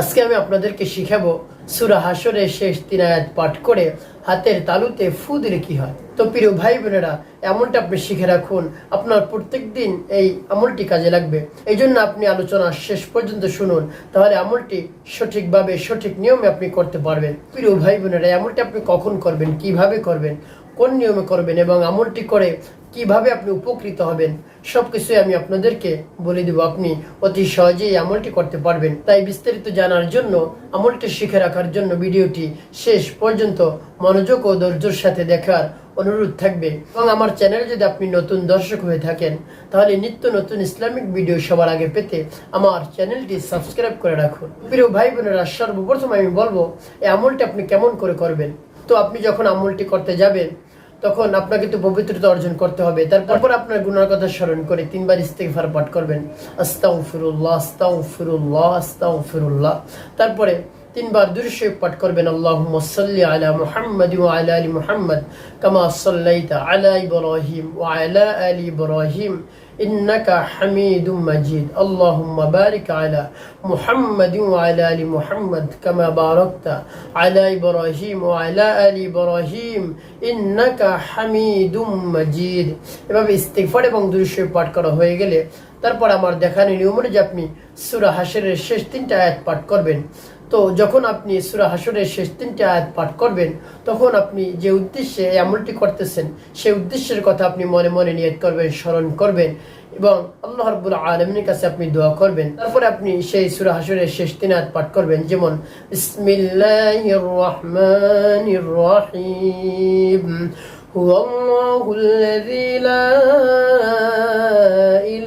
আজকে আমি আপনাদেরকে শিখাবো সুরা হাসরের শেষ তিন আয়াত পাঠ করে হাতের তালুতে ফু দিলে কি হয়। তো প্রিয় ভাই বোনেরা, এমনটা আপনি শিখে রাখুন, আপনার প্রত্যেক দিন এই আমলটি কাজে লাগবে। এই জন্য আপনি আলোচনা শেষ পর্যন্ত শুনুন, তাহলে আমলটি সঠিকভাবে সঠিক নিয়মে আপনি করতে পারবেন। প্রিয় ভাই বোনেরা, এমনটি আপনি কখন করবেন, কীভাবে করবেন? কোন নিয়মে করবেন এবং আমলটি করে কীভাবে আপনি উপকৃত হবেন, সবকিছুই আমি আপনাদেরকে বলে দেব। আপনি অতি সহজেই আমলটি করতে পারবেন। তাই বিস্তারিত জানার জন্য, আমলটি শিখে রাখার জন্য ভিডিওটি শেষ পর্যন্ত মনোযোগ ও ধৈর্যের সাথে দেখার অনুরোধ থাকবে। এবং আমার চ্যানেলে যদি আপনি নতুন দর্শক হয়ে থাকেন, তাহলে নিত্য নতুন ইসলামিক ভিডিও সবার আগে পেতে আমার চ্যানেলটি সাবস্ক্রাইব করে রাখুন। প্রিয় ভাই বোনেরা, সর্বপ্রথম আমি বলব, এই আমলটি আপনি কেমন করে করবেন? তো আপনি যখন আমলটি করতে যাবেন তখন আপনাকে তো পবিত্রতা অর্জন করতে হবে। তারপর আপনার গুনার কথা স্মরণ করে তিনবার ইস্তেফার পাঠ করবেন। আস্তাউ ফিরুল্লাহ আস্তাউ ফিরুল্লাহ আস্তাউ ফিরুল্লাহ তারপরে তিনবার দুরুশরীফ পাঠ করবেন, আল্লাহুম্মা সাল্লি আলা মুহাম্মাদ ওয়া আলা আলি মুহাম্মাদ কামা সাল্লাইতা আলা ইব্রাহিম ওয়া আলা আলি ইব্রাহিম ইন্নাকা হামিদুম মাজিদ। আল্লাহুম্মা বারিক আলা মুহাম্মাদ ওয়া আলা আলি মুহাম্মাদ কামা বারাকতা আলা ইব্রাহিম ওয়া আলা আলি ইব্রাহিম ইন্নাকা হামিদুম মাজিদ। এভাবে ইস্তিগফার এবং দুরুশরীফ পাঠ করা হয়ে গেলে তারপর আমার দেখানো নিয়ম অনুযায়ী আপনি সুরা হাসিরের শেষ তিনটা আয়াত পাঠ করবেন। তো যখন আপনি সুরা হাসরের শেষ তিনটে আয়াত পাঠ করবেন তখন আপনি যে উদ্দেশ্যে এই আমলটি করতেছেন সেই উদ্দেশ্যের কথা আপনি মনে মনে নিয়ত করবেন স্মরণ করবেন এবং আল্লাহ রব্বুল আলমিনের কাছে আপনি দোয়া করবেন তারপরে আপনি সেই সুরা হাসরের শেষ তিন আয়াত পাঠ করবেন যেমন বিসমিল্লাহির রহমানির রহিম هو الله الذي لا إله إلا هو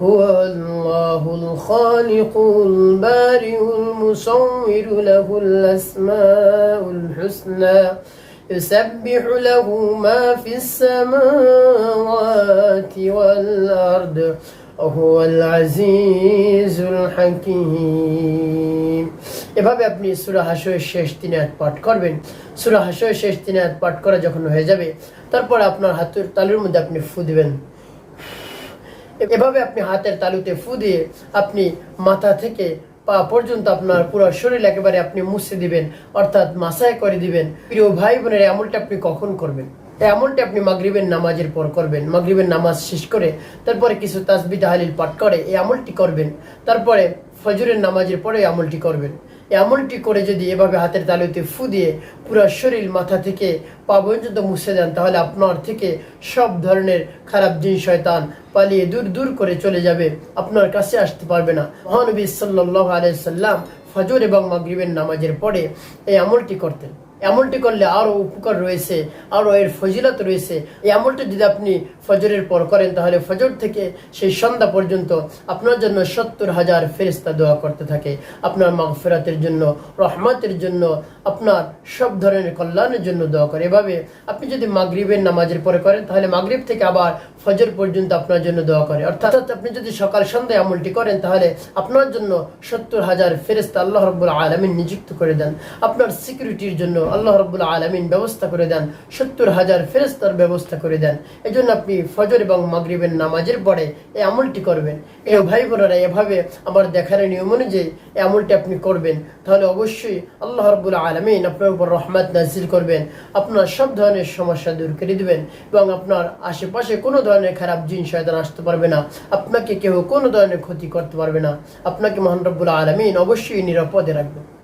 هو الله الخالق البارئ المصور له الأسماء الحسنى يسبح له ما في السماوات والأرض وهو العزيز الحكيم এভাবে আপনি সুরা হাসের শেষ তিন আয়াত পাঠ করবেন সুরা হাসের শেষ তিন আয়াত পাঠ করা যখন হয়ে যাবে তারপর আপনার হাতের তালুর মধ্যে আপনি ফু দিবেন এভাবে আপনি হাতের তালুতে ফু দিয়ে আপনি মাথা থেকে পা পর্যন্ত আপনার পুরো শরীর একেবারে আপনি মুছে দিবেন, অর্থাৎ মাসায় করে দিবেন। প্রিয় ভাই বোনের আমলটা আপনি কখন করবেন? এই আমলটা আপনি মাগরিবের নামাজের পর করবেন। মাগরিবের নামাজ শেষ করে তারপরে কিছু তাসবি, তাহালিল পাঠ করে, এই আমলটি করবেন। তারপরে ফজরের নামাজের পরে আমলটি করবেন। এই আমলটি করে যদি এভাবে হাতের তালুতে ফু দিয়ে পুরো শরীর মাথা থেকে পা পর্যন্ত মুছে দেন, তাহলে আপনার থেকে সব ধরনের খারাপ জিনিস শয়তান পালিয়ে দূর দূর করে চলে যাবে। আপনার কাছে আসতে পারবে না। মহানবী সাল্লাহ আলাইসাল্লাম ফজর এবং মাগরিবের নামাজের পরে এই আমলটি করতেন। আমলটি করলে আরও উপকার রয়েছে, আরও এর ফজিলত রয়েছে। এই আমলটি যদি আপনি ফজরের পর করেন, তাহলে ফজর থেকে সেই সন্ধ্যা পর্যন্ত আপনার জন্য সত্তর হাজার ফেরিস্তা দোয়া করতে থাকে। আপনার মাগফেরাতের জন্য, রহমতের জন্য, আপনার সব ধরনের কল্যাণের জন্য দোয়া করে। এভাবে আপনি যদি মাগরিবের নামাজের পরে করেন, তাহলে মাগরিব থেকে আবার ফজর পর্যন্ত আপনার জন্য দোয়া করে। অর্থাৎ আপনি যদি সকাল সন্ধ্যায় আমলটি করেন, তাহলে আপনার জন্য সত্তর হাজার ফেরিস্তা আল্লাহ রব্বুল আলমিন নিযুক্ত করে দেন। আপনার সিকিউরিটির জন্য আল্লাহ রব্বুল আলমিন ব্যবস্থা করে দেন, সত্তর হাজার ফেরেস্তার ব্যবস্থা করে দেন। এই জন্য আপনি ফজর এবং মাগরিবের নামাজের পরে এই আমলটি করবেন। এই ভাই বোনেরা এভাবে আমার দেখার নিয়ম অনুযায়ী এই আমলটি আপনি করবেন। তাহলে অবশ্যই আল্লাহ রব্বুল আলমিন আপনার উপর রহমত নাজিল করবেন, আপনার সব ধরনের সমস্যা দূর করে দিবেন এবং আপনার আশেপাশে কোনো ধরনের খারাপ জিনিস হয়তো আসতে পারবে না, আপনাকে কেউ কোনো ধরনের ক্ষতি করতে পারবে না। আপনাকে মহান রব্বুল আলমিন অবশ্যই নিরাপদে রাখবেন